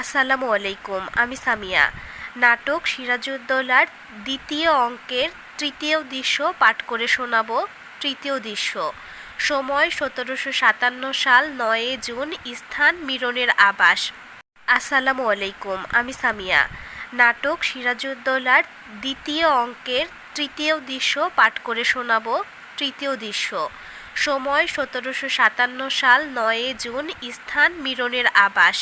আসসালামু আলাইকুম, আমি সামিয়া। নাটক সিরাজউদ্দৌলার দ্বিতীয় অঙ্কের তৃতীয় দৃশ্য পাঠ করে শোনাব তৃতীয় দৃশ্য। সময় সতেরোশো সাতান্ন সাল নয় জুন, স্থান মিরনের আবাস। আসসালামু আলাইকুম, আমি সামিয়া। নাটক সিরাজউদ্দৌলার দ্বিতীয় অঙ্কের তৃতীয় দৃশ্য পাঠ করে শোনাব তৃতীয় দৃশ্য। সময় সতেরোশো সাতান্ন সাল নয় জুন, স্থান মিরনের আবাস।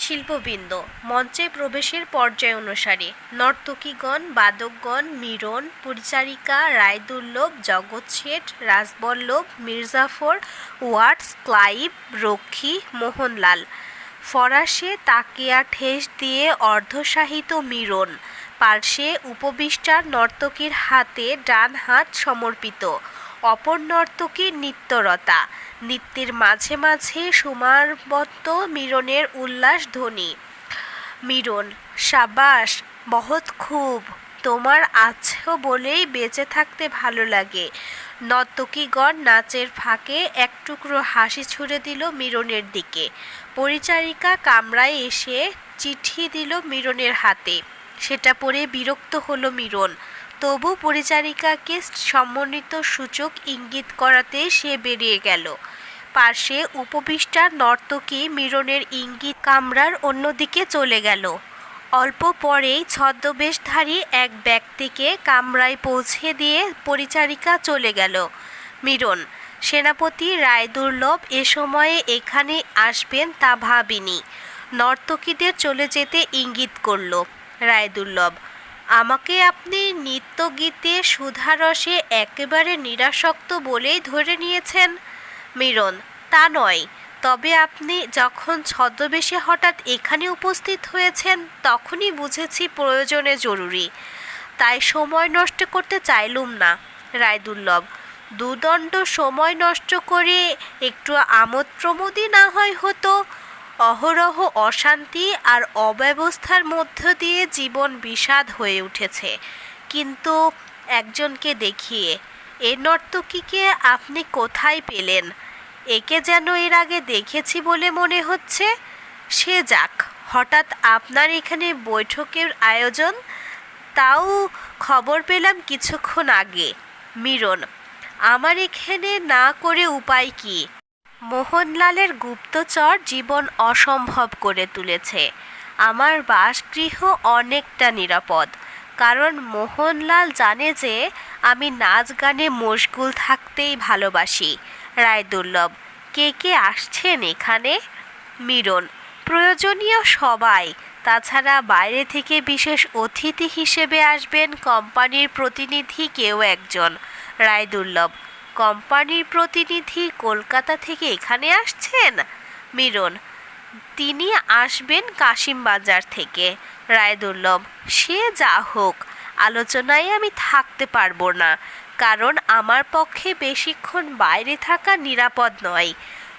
শিল্পবৃন্দ। মঞ্চে প্রবেশের পর্যায় অনুসারে নর্তকীগণ, বাদকগণ, মিরন, পরিচারিকা, রায়দুর্লভ, জগৎ শেঠ, রাজবল্লভ, মির্জাফর ওয়াটস ক্লাইভ, রক্ষী, মোহনলাল। ফরাসে তাকিয়া ঠেস দিয়ে অর্ধসাহিত মিরন। পার্শ্বে উপবিষ্টার নর্তকীর হাতে ডান হাত সমর্পিত। অপর নর্তকীর নৃত্যরতা। নৃত্যের মাঝে মাঝে সমারবদ্ধ মিরনের উল্লাস ধ্বনি। মিরন, সাবাস বহুত খুব, তোমার আছেও বলেই বেঁচে থাকতে ভালো লাগে। নর্তকীগণ নাচের ফাঁকে এক টুকরো হাসি ছুড়ে দিল মিরনের দিকে। পরিচারিকা কামরায় এসে চিঠি দিল মিরনের হাতে। সেটা পড়ে বিরক্ত হলো মিরন। তবু পরিচারিকাকে সমন্বিত সূচক ইঙ্গিত করাতে সে বেরিয়ে গেল। পাশে উপবিষ্টার নর্তকী মিরনের ইঙ্গিত কামরার অন্যদিকে চলে গেল। অল্প পরেই ছদ্মবেশধারী এক ব্যক্তিকে কামরায় পৌঁছে দিয়ে পরিচারিকা চলে গেল। মিরন, সেনাপতি রায়দুর্লভ এ সময়ে এখানে আসবেন তা ভাবিনি। নর্তকীদের চলে যেতে ইঙ্গিত করল। রায়দুর্লভ আমাকে আপনি নৃত্যগীতে সুধারসে একেবারে নিরাসক্ত বলেই ধরে নিয়েছেন। মিরন, তা নয়। তবে আপনি যখন ছদ্মবেশে হঠাৎ এখানে উপস্থিত হয়েছেন, তখনই বুঝেছি প্রয়োজনে জরুরি। তাই সময় নষ্ট করতে চাইলুম না রায়দুর্লভ দুদণ্ড সময় নষ্ট করে একটু আমোদ প্রমোদই না হয় হতো। অহরহ অশান্তি আর অব্যবস্থার মধ্য দিয়ে জীবন বিষাদ হয়ে উঠেছে। কিন্তু একজনকে দেখিয়ে, এ নর্তকীকে আপনি কোথায় পেলেন? একে যেন এর আগে দেখেছি বলে মনে হচ্ছে? সে যাক, হঠাৎ আপনার এখানে বৈঠকের আয়োজন? তাও খবর পেলাম কিছুক্ষণ আগে। মিরন, আমার এখানে না করে উপায় কি? মোহনলালের গুপ্তচর জীবন অসম্ভব করে তুলেছে। আমার বাসগৃহ অনেকটা নিরাপদ, কারণ মোহনলাল জানে যে আমি নাচ গানে মশগুল থাকতেই ভালোবাসি। রায়দুর্লভ কে কে আসছেন এখানে? মিরন, প্রয়োজনীয় সবাই, তাছাড়া বাইরে থেকে বিশেষ অতিথি হিসেবে আসবেন কোম্পানির প্রতিনিধি কেউ একজন। রায়দুর্লভ কোম্পানির প্রতিনিধি কলকাতা থেকে এখানে আসছেন? মিরন, তিনি আসবেন কাশিমবাজার থেকে। রায়দুর্লভ, সে যা হোক, আলোচনায় আমি থাকতে পারব না, কারণ আমার পক্ষে বেশিক্ষণ বাইরে থাকা নিরাপদ নয়।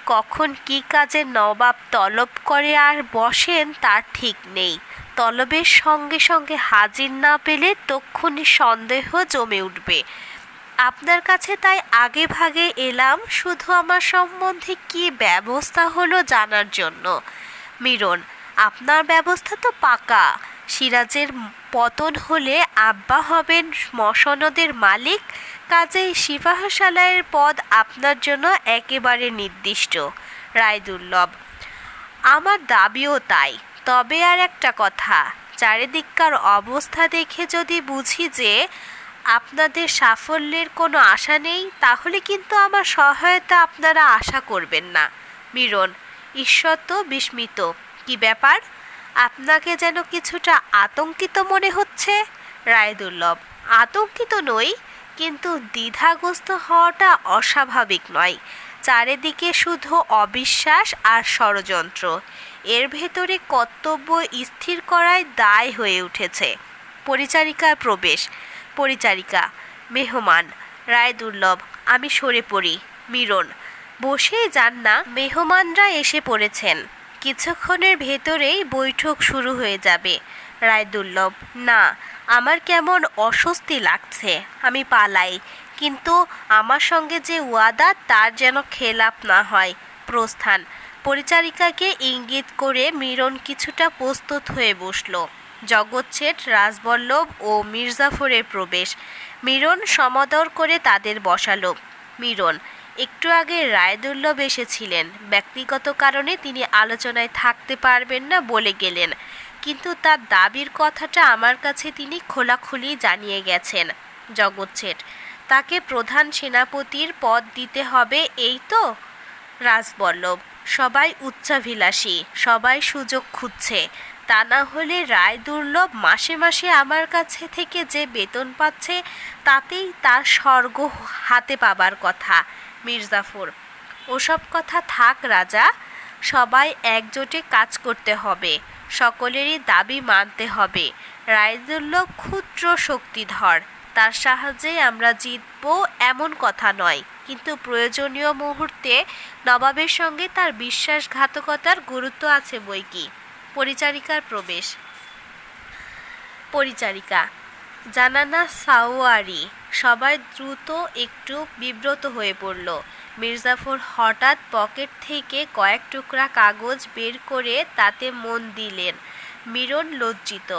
কখন কি কাজে নবাব তলব করে আর বসেন তার ঠিক নেই। তলবের সঙ্গে সঙ্গে হাজির না পেলে তক্ষুনি সন্দেহ জমে উঠবে। আপনার কাছে তাই আগে ভাগে এলাম শুধু আমার সম্বন্ধে কি ব্যবস্থা হলো জানার জন্য। মিরন, আপনার ব্যবস্থা তো পাকা। সিরাজের পতন হলে আব্বা হবেন মসনদের মালিক। কাজেই সিপাহশালায়ের পদ আপনার জন্য একেবারে নির্দিষ্ট। রায়দুর্লভ, আমার দাবিও তাই। তবে আর একটা কথা, চারিদিককার অবস্থা দেখে যদি বুঝি যে আপনাদের সাফল্যের কোনো আশা নেই, তাহলে কিন্তু আমার সহায়তা আপনারা আশা করবেন না। মিরন, ঈশ্বর তো বিস্মিত। কি ব্যাপার? আপনাকে যেন কিছুটা আতঙ্কিত মনে হচ্ছে? রায়দুর্লভ, আতঙ্কিত নই, কিন্তু দ্বিধাগ্রস্ত হওয়াটা অস্বাভাবিক নয়। চারিদিকে শুধু অবিশ্বাস আর ষড়যন্ত্র। এর ভেতরে কর্তব্য স্থির করায় দায় হয়ে উঠেছে। পরিচারিকার প্রবেশ। পরিচারিকা, মেহমান, রায়দুর্লভ, আমি সরে পড়ি, মিরন। বসেই যান না, মেহমানরা এসে পড়েছেন। কিছুক্ষণের ভেতরেই বৈঠক শুরু হয়ে যাবে। রায়দুর্লভ, না, আমার কেমন অস্বস্তি লাগছে, আমি পালাই। কিন্তু আমার সঙ্গে যে ওয়াদা, তার যেন খেলাপ না হয়। প্রস্থান। পরিচারিকাকে ইঙ্গিত করে মিরন কিছুটা প্রস্তুত হয়ে বসল। জগৎ শেঠ রাজবল্লভ ও মির্জাফরের প্রবেশ। মিরন সমাদর করে তাদের বসালো। মিরন, একটু আগে রায়দুল্লভ এসেছিলেন। ব্যক্তিগত কারণে তিনি আলোচনায় থাকতে পারবেন না বলে গেলেন। কিন্তু তার দাবির কথাটা আমার কাছে তিনি খোলাখুলি জানিয়ে গেছেন। জগৎ শেঠ তাকে প্রধান সেনাপতির পদ দিতে হবে এই তো? রাজবল্লভ, সবাই উচ্চাভিলাষী, সবাই সুযোগ খুঁজছে। তা না হলে রায় দুর্লভ মাসে মাসে আমার কাছে থেকে যে বেতন পাচ্ছে, তাতেই তার স্বর্গ হাতে পাবার কথা, মির্জাফর। ওসব কথা থাক রাজা, সবাই একজোটে কাজ করতে হবে, সকলেরই দাবি মানতে হবে। রায়দুল্লভ ক্ষুদ্র শক্তিধর, তার সাহায্যে আমরা জিতব এমন কথা নয়, কিন্তু প্রয়োজনীয় মুহূর্তে নবাবের সঙ্গে তার বিশ্বাসঘাতকতার গুরুত্ব আছে বই কি পরিচারিকার প্রবেশ। পরিচারিকা, জানানা সাওয়ারি সবাই দ্রুত একটু বিব্রত হয়ে পড়ল। মির্জাফর হঠাৎ পকেট থেকে কয়েক টুকরা কাগজ বের করে তাতে মন দিলেন। মিরন লজ্জিত,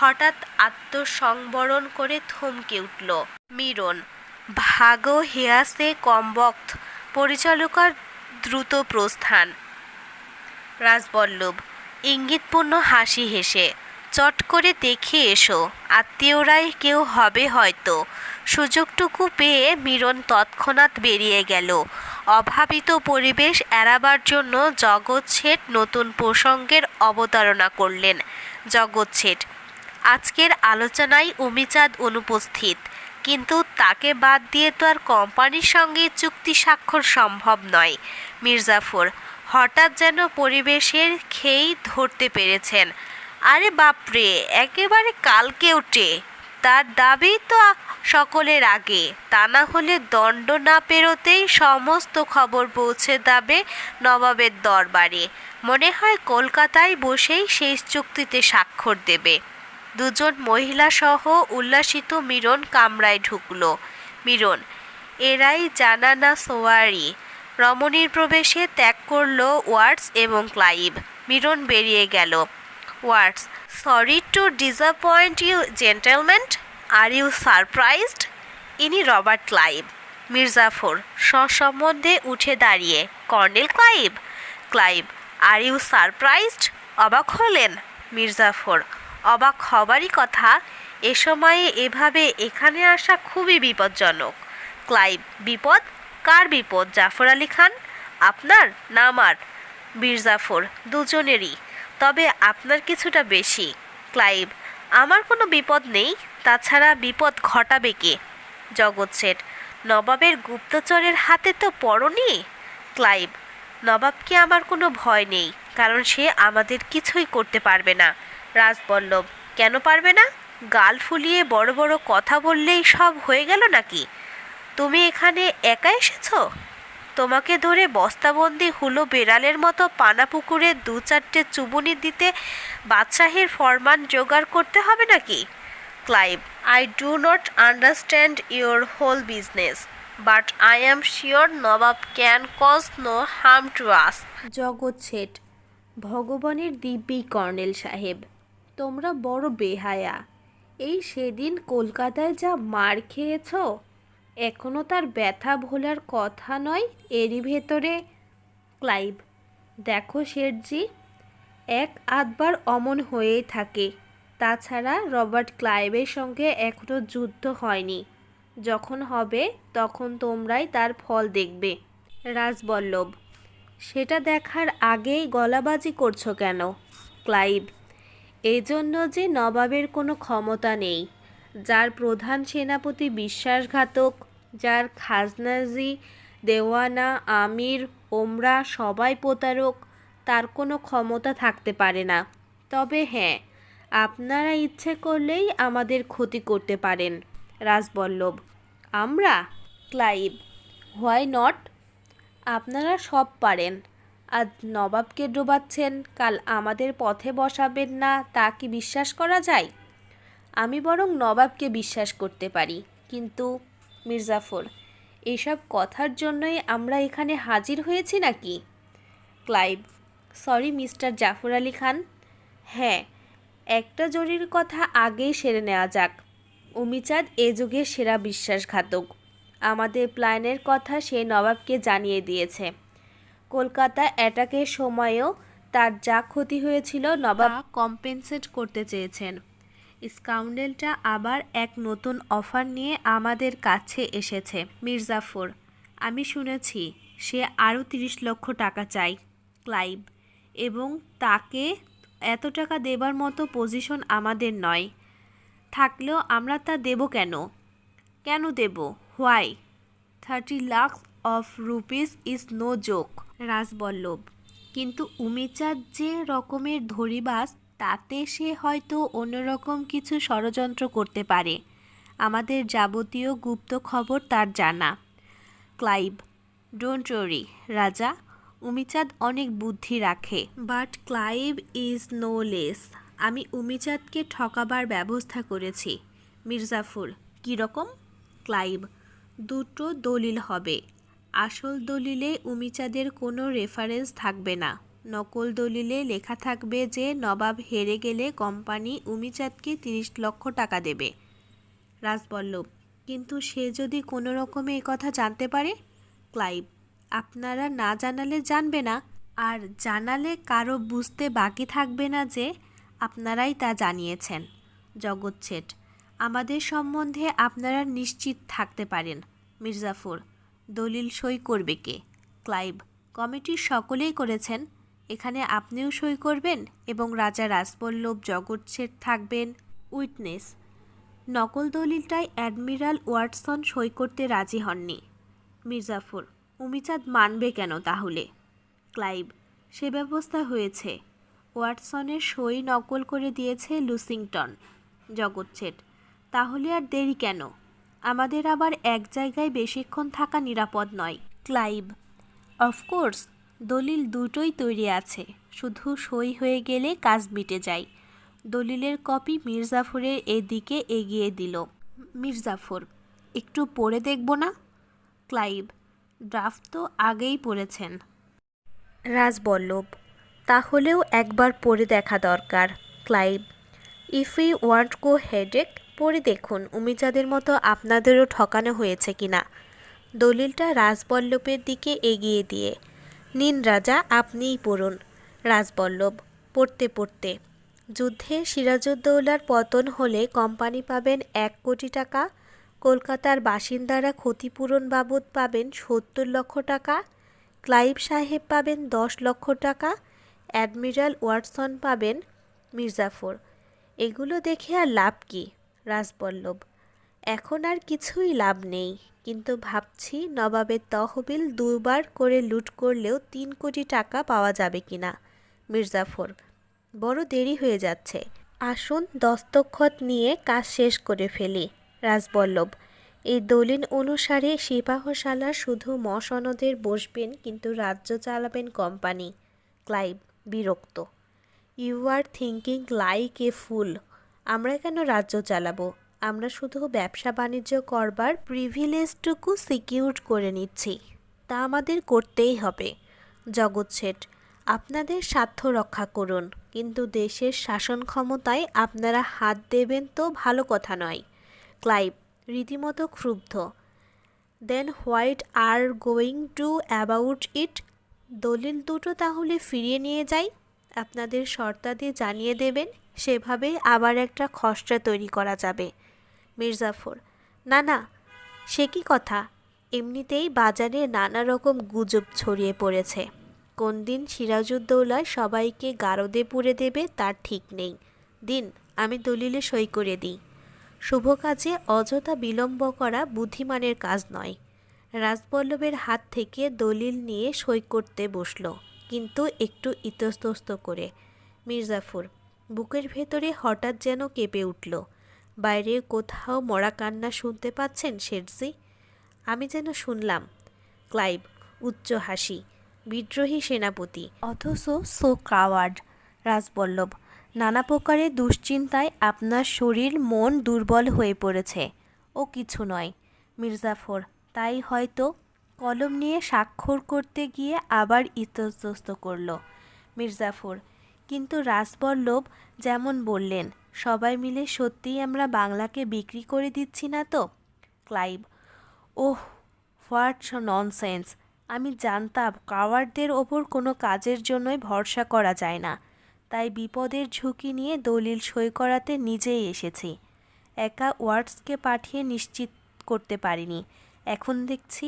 হঠাৎ আত্মসংবরণ করে থমকে উঠল। মিরন, ভাগো হেয়াসে কমবক্ত পরিচালকার দ্রুত প্রস্থান। রাজবল্লভ ইঙ্গিতপূর্ণ হাসি হেসে, চট করে দেখে এসো, আত্মীয়রাই কেউ হবে হয়তো। সুযোগটুকু পেয়ে মিরন তৎক্ষণাৎ বেরিয়ে গেল। অভাবিত পরিবেশ এড়াবার জন্য জগৎ শেঠ নতুন প্রসঙ্গের অবতারণা করলেন। জগৎ শেঠ আজকের আলোচনায় উমিচাঁদ অনুপস্থিত, কিন্তু তাকে বাদ দিয়ে তো আর কোম্পানির সঙ্গে চুক্তি স্বাক্ষর সম্ভব নয়। মির্জাফর হঠাৎ যেন পরিবেশের খেই ধরতে পেরেছেন। আরে বাপরে, একেবারে কালকে ওঠে তার দাবি তো সকলের আগে। তা না হলে দণ্ড না পেরোতেই সমস্ত খবর পৌঁছে যাবে নবাবের দরবারে। মনে হয় কলকাতায় বসেই শেষ চুক্তিতে স্বাক্ষর দেবে। দুজন মহিলা সহ উল্লাসিত মিরন কামরায় ঢুকল। মিরন, এরাই জানানা সোয়ারি। রমণীর প্রবেশে ত্যাগ করল ওয়ার্ডস এবং ক্লাইভ। মিরন বেরিয়ে গেল। Watts sorry to disappoint you gentlemen are you surprised ইনি রবার্ট ক্লাইভ। মির্জাফর, সসম্বন্ধে উঠে দাঁড়িয়ে, colonel Clive Clive are you surprised অবাক হলেন মির্জাফর। অবাক হবারই কথা, এ সময়ে এভাবে এখানে আসা খুবই বিপজ্জনক। ক্লাইভ, বিপদ? কার বিপদ? জাফর আলী খান? আপনার? না আমার। মির্জাফর দুজনেরই। তবে আপনার কিছুটা বেশি। ক্লাইভ, আমার কোনো বিপদ নেই। তাছাড়া বিপদ ঘটাবে কে? জগৎ শেঠ, নবাবের গুপ্তচরের হাতে তো পড়নি? ক্লাইভ নবাবকে আমার কোনো ভয় নেই, কারণ সে আমাদের কিছুই করতে পারবে না। রাজবল্লভ, কেন পারবে না? গাল ফুলিয়ে বড় বড় কথা বললেই সব হয়ে গেল নাকি? তুমি এখানে একা এসেছ? তোমাকে ধরে বস্তাবন্দি হুলো বেড়ালের মতো পানা পুকুরে দু চারটে চুবুনি দিতে বাদশাহীর ফরমান জোগাড় করতে হবে নাকি? Clive I do not understand your whole business but I am sure nawab can cause no harm to us Jagat Seth, ভগবানের দিব্যি কর্নেল সাহেব, তোমরা বড় বেহায়া। এই সেদিন কলকাতায় যা মার খেয়েছো এখনও তার ব্যথা ভোলার কথা নয়, এরই ভেতরে ক্লাইভ। দেখো শেঠজি, এক আধবার অমন হয়েই থাকে। তাছাড়া রবার্ট ক্লাইভের সঙ্গে এখনও যুদ্ধ হয়নি। যখন হবে, তখন তোমরাই তার ফল দেখবে। রাজবল্লভ, সেটা দেখার আগেই গলাবাজি করছ কেন? ক্লাইভ এই জন্য যে নবাবের কোনো ক্ষমতা নেই। যার প্রধান সেনাপতি বিশ্বাসঘাতক, যার খাজনাজি দেওয়ানা, আমির, ওমরা সবাই প্রতারক, তার কোনো ক্ষমতা থাকতে পারে না। তবে হ্যাঁ আপনারা ইচ্ছে করলেই আমাদের ক্ষতি করতে পারেন, রাজবল্লভ। আমরা, ক্লাইভ, হোয়াই নট? আপনারা সব পারেন। আজ নবাবকে ডোবাচ্ছেন, কাল আমাদের পথে বসাবেন না, তা কি বিশ্বাস করা যায়? আমি বরং নবাবকে বিশ্বাস করতে পারি। কিন্তু, মির্জাফর, এসব কথার জন্যই আমরা এখানে হাজির হয়েছি নাকি? Clive, sorry mister Jafar Ali Khan. হ্যাঁ একটা জরির কথা আগেই সেরে নেওয়া যাক। অমিচাঁদ এ যুগের সেরা বিশ্বাসঘাতক। আমাদের প্ল্যানের কথা সে নবাবকে জানিয়ে দিয়েছে। কলকাতা অ্যাটাকের সময়ও তার যা ক্ষতি হয়েছিল নবাব কম্পেনসেট করতে চেয়েছেন। স্কাউন্ডেলটা আবার এক নতুন অফার নিয়ে আমাদের কাছে এসেছে। মির্জাফর, আমি শুনেছি সে আরও তিরিশ লক্ষ টাকা চাই, ক্লাইভ, এবং তাকে এত টাকা দেবার মতো পজিশন আমাদের নয়। থাকলেও আমরা তা দেব কেন? কেন দেব? Why? Thirty lakh of rupees is no joke, Rajballabh. কিন্তু উমিচাঁদ যে রকমের ধরিবাস তাতে সে হয়তো অন্যরকম কিছু ষড়যন্ত্র করতে পারে। আমাদের যাবতীয় গুপ্ত খবর তার জানা। ক্লাইভ, ডোন্ট ওরি, রাজা, উমিচাঁদ অনেক বুদ্ধি রাখে। But Clive is no less. আমি উমিচাঁদকে ঠকাবার ব্যবস্থা করেছি। মির্জাফর কীরকম ক্লাইভ, দুটো দলিল হবে। আসল দলিলে উমিচাঁদের কোনো রেফারেন্স থাকবে না। নকল দলিলে লেখা থাকবে যে নবাব হেরে গেলে কোম্পানি উমিচাঁদকে তিরিশ লক্ষ টাকা দেবে। রাজবল্লভ, কিন্তু সে যদি কোনো রকমে কথা জানতে পারে? ক্লাইভ, আপনারা না জানালে জানবে না, আর জানালে কারও বুঝতে বাকি থাকবে না যে আপনারাই তা জানিয়েছেন। জগৎ শেঠ, আমাদের সম্বন্ধে আপনারা নিশ্চিত থাকতে পারেন। মির্জাফর, দলিল সই করবে কে? ক্লাইভ কমিটির সকলেই করেছেন। এখানে আপনিও সই করবেন এবং রাজা রাজবল্লভ জগৎ শেঠ থাকবেন উইটনেস। নকল দলিলটাই অ্যাডমিরাল ওয়াটসন সই করতে রাজি হননি। মির্জাফর, উমিচাঁদ মানবে কেন তাহলে? ক্লাইভ, সে ব্যবস্থা হয়েছে। ওয়াটসনের সই নকল করে দিয়েছে লুসিংটন জগৎছেট তাহলে আর দেরি কেন? আমাদের আবার এক জায়গায় বেশিক্ষণ থাকা নিরাপদ নয়। ক্লাইভ, অফকোর্স দলিল দুটোই তৈরি আছে। শুধু সই হয়ে গেলে কাজ মিটে যায়। দলিলের কপি মির্জাফরের এদিকে এগিয়ে দিল। মির্জাফর, একটু পড়ে দেখব না? ক্লাইভ, ড্রাফট তো আগেই পড়েছেন। রাজবল্লভ, তাহলেও একবার পড়ে দেখা দরকার। Clive, if you want go headache, পড়ে দেখুন উমিচাঁদের মতো আপনাদেরও ঠকানো হয়েছে কিনা? দলিলটা রাজবল্লভের দিকে এগিয়ে দিয়ে নিন রাজা আপনিই পড়ুন। রাজবল্লভ, পড়তে পড়তে। যুদ্ধে সিরাজউদ্দৌলার পতন হলে কোম্পানি পাবেন এক কোটি টাকা, কলকাতার বাসিন্দারা ক্ষতিপূরণ বাবদ পাবেন সত্তর লক্ষ টাকা, ক্লাইভ সাহেব পাবেন দশ লক্ষ টাকা, অ্যাডমিরাল ওয়াটসন পাবেন মির্জাফর। এগুলো দেখে আর লাভ কি? রাজবল্লভ এখন আর কিছুই লাভ নেই। কিন্তু ভাবছি নবাবের তহবিল দুবার করে লুট করলেও তিন কোটি টাকা পাওয়া যাবে কিনা, মির্জাফর। বড় দেরি হয়ে যাচ্ছে। আসুন দস্তখত নিয়ে কাজ শেষ করে ফেলি, রাজবল্লভ। এই দলিল অনুসারে সিপাহশালা শুধু মসনদের বসবেন কিন্তু রাজ্য চালাবেন কোম্পানি। ক্লাইভ, বিরক্ত। You are thinking like a fool. আমরা কেন রাজ্য চালাবো? আমরা শুধু ব্যবসা বাণিজ্য করবার প্রিভিলেজটুকু সিকিউর করে নিচ্ছি। তা আমাদের করতেই হবে। জগৎ শেঠ, আপনাদের স্বার্থ রক্ষা করুন, কিন্তু দেশের শাসন ক্ষমতায় আপনারা হাত দেবেন তো ভালো কথা নয়। ক্লাইভ, রীতিমতো ক্ষুব্ধ। Then what are going to about it? দলিল দুটো তাহলে ফিরিয়ে নিয়ে যাই। আপনাদের শর্তাদি জানিয়ে দেবেন সেভাবেই আবার একটা খসড়া তৈরি করা যাবে। মির্জাফর। না না, সে কি কথা? এমনিতেই বাজারে নানা রকম গুজব ছড়িয়ে পড়েছে। কোন দিন সিরাজউদ্দৌলা সবাইকে গারদে পুড়ে দেবে তার ঠিক নেই। দিন, আমি দলিলে সই করে দিই। শুভ কাজে অযথা বিলম্ব করা বুদ্ধিমানের কাজ নয়। রাজবল্লভের হাত থেকে দলিল নিয়ে সই করতে বসল, কিন্তু একটু ইতস্তস্ত করে। মির্জাফর, বুকের ভেতরে হঠাৎ যেন কেঁপে উঠল। বাইরে কোথাও মরা কান্না শুনতে পাচ্ছেন শেরজি আমি যেন শুনলাম, ক্লাইভ, উচ্চ হাসি, বিদ্রোহী সেনাপতি। অথচ সো কাওয়ার্ড, রাজবল্লভ। নানা প্রকারের দুশ্চিন্তায় আপনার শরীর মন দুর্বল হয়ে পড়েছে। ও কিছু নয়, মির্জাফর, তাই হয়তো কলম নিয়ে স্বাক্ষর করতে গিয়ে আবার ইতস্তত করল। মির্জাফর কিন্তু রাসবল্লভ যেমন বললেন, সবাই মিলে সত্যিই আমরা বাংলাকে বিক্রি করে দিচ্ছি না তো? ক্লাইভ, ওহ, হোয়াট ননসেন্স, আমি জানতাম কাওয়ারদের ওপর কোনো কাজের জন্যই ভরসা করা যায় না, তাই বিপদের ঝুঁকি নিয়ে দলিল সই করাতে নিজেই এসেছি। একা ওয়ার্ডসকে পাঠিয়ে নিশ্চিত করতে পারিনি, এখন দেখছি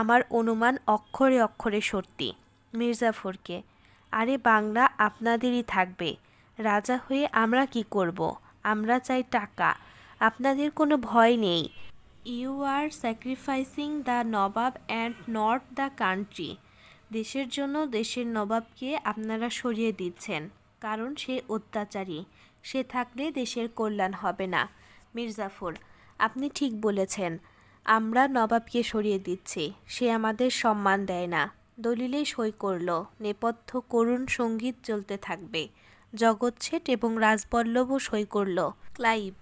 আমার অনুমান অক্ষরে অক্ষরে সত্যি। মির্জাফরকে আরে বাংলা আপনাদেরই থাকবে। রাজা হয়ে আমরা কি করব? আমরা চাই টাকা। আপনাদের কোনো ভয় নেই। You are sacrificing the nawab and not the country দেশের জন্য দেশের নবাবকে আপনারা সরিয়ে দিচ্ছেন, কারণ সে অত্যাচারী। সে থাকলে দেশের কল্যাণ হবে না। মির্জাফর, আপনি ঠিক বলেছেন। আমরা নবাবকে সরিয়ে দিচ্ছি। সে আমাদের সম্মান দেয় না। দলিলে সই করল, নেপথ্য করুণ সংগীত চলতে থাকবে। জগৎ শেঠ এবং রাজবল্লভও সই করল। ক্লাইভ,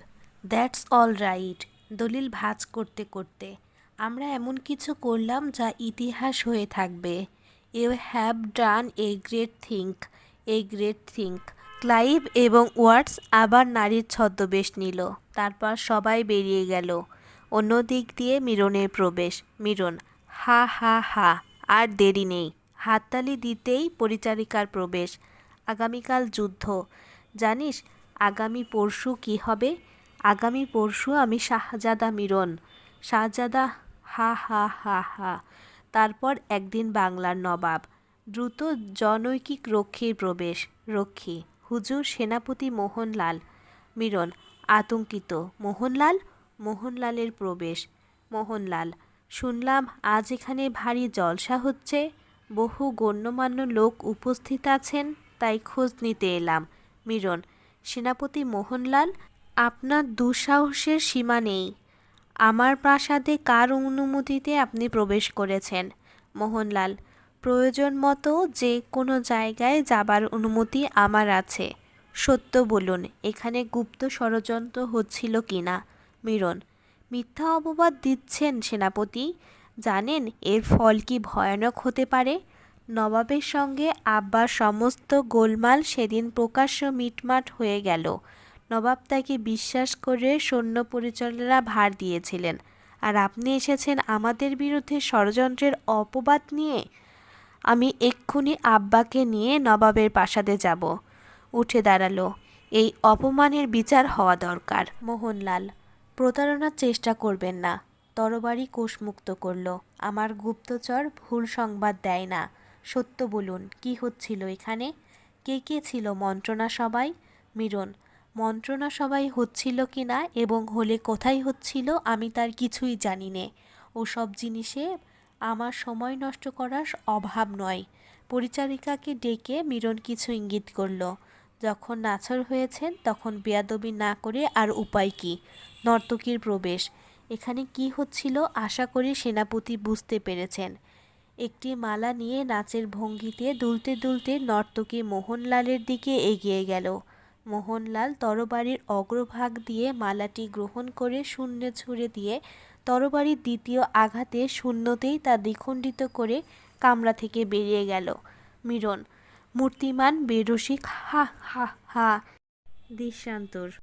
দ্যাটস অল রাইট, দলিল ভাঁজ করতে করতে। আমরা এমন কিছু করলাম যা ইতিহাস হয়ে থাকবে। You have done a great think a great think Clive এবং ওয়ার্ডস আবার নারীর ছদ্মবেশ নিল, তারপর সবাই বেরিয়ে গেল। অন্য দিক দিয়ে মিরনের প্রবেশ। মিরন, হা হা হা। আর দেরি নেই। হাততালি দিতেই পরিচারিকার প্রবেশ। আগামীকাল যুদ্ধ। জানিস, আগামী পরশু কি হবে? আগামী পরশু আমি শাহজাদা মিরন। শাহজাদা, হা হা হা হা। তারপর একদিন বাংলার নবাব। দ্রুত জনৈকিক রক্ষীর প্রবেশ। রক্ষী, হুজুর সেনাপতি মোহনলাল। মিরন, আতঙ্কিত। মোহনলাল? মোহনলালের প্রবেশ। মোহনলাল শুনলাম আজ এখানে ভারী জলসা হচ্ছে। বহু গণ্যমান্য লোক উপস্থিত আছেন, তাই খোঁজ নিতে এলাম। মিরন, সেনাপতি মোহনলাল, আপনার দুঃসাহসের সীমা নেই। আমার প্রাসাদে কার অনুমতিতে আপনি প্রবেশ করেছেন? মোহনলাল, প্রয়োজন মতো যে কোনো জায়গায় যাবার অনুমতি আমার আছে। সত্য বলুন, এখানে গুপ্ত ষড়যন্ত্র হচ্ছিল কি না মিরন মিথ্যা অপবাদ দিচ্ছেন সেনাপতি। জানেন এর ফল কি ভয়ানক হতে পারে? নবাবের সঙ্গে আব্বার সমস্ত গোলমাল সেদিন প্রকাশ্য মিটমাট হয়ে গেল। নবাব তাকে বিশ্বাস করে সৈন্য পরিচালনা ভার দিয়েছিলেন। আর আপনি এসেছেন আমাদের বিরুদ্ধে ষড়যন্ত্রের অপবাদ নিয়ে? আমি এক্ষুনি আব্বাকে নিয়ে নবাবের প্রাসাদে যাব। উঠে দাঁড়াল। এই অপমানের বিচার হওয়া দরকার, মোহনলাল। প্রতারণার চেষ্টা করবেন না। তরবারি কোষমুক্ত করল। আমার গুপ্তচর ভুল সংবাদ দেয় না। সত্য বলুন, কি হচ্ছিল এখানে? কে কে ছিল মন্ত্রণা সবাই মিরন, মন্ত্রণা সবাই হচ্ছিল কি না এবং হলে কোথায় হচ্ছিল আমি তার কিছুই জানি নে। ওসব জিনিসে আমার সময় নষ্ট করার অভাব নয়। পরিচারিকাকে ডেকে মিরন কিছু ইঙ্গিত করল। যখন নাছর হয়েছেন, তখন বেয়াদবি না করে আর উপায় কি? নর্তকীর প্রবেশ। এখানে কি হচ্ছিল আশা করি সেনাপতি বুঝতে পেরেছেন। একটি মালা নিয়ে নাচের ভঙ্গিতে দুলতে দুলতে নর্তকী মোহনলালের দিকে এগিয়ে গেল। মোহনলাল তরবারির অগ্রভাগ দিয়ে মালাটি গ্রহণ করে শূন্য ছুঁড়ে দিয়ে তরবারির দ্বিতীয় আঘাতে শূন্যতেই তা দ্বিখণ্ডিত করে কামরা থেকে বেরিয়ে গেল। মিরন মূর্তিমান বেরসিক হা হা হা। দৃশ্যান্তর।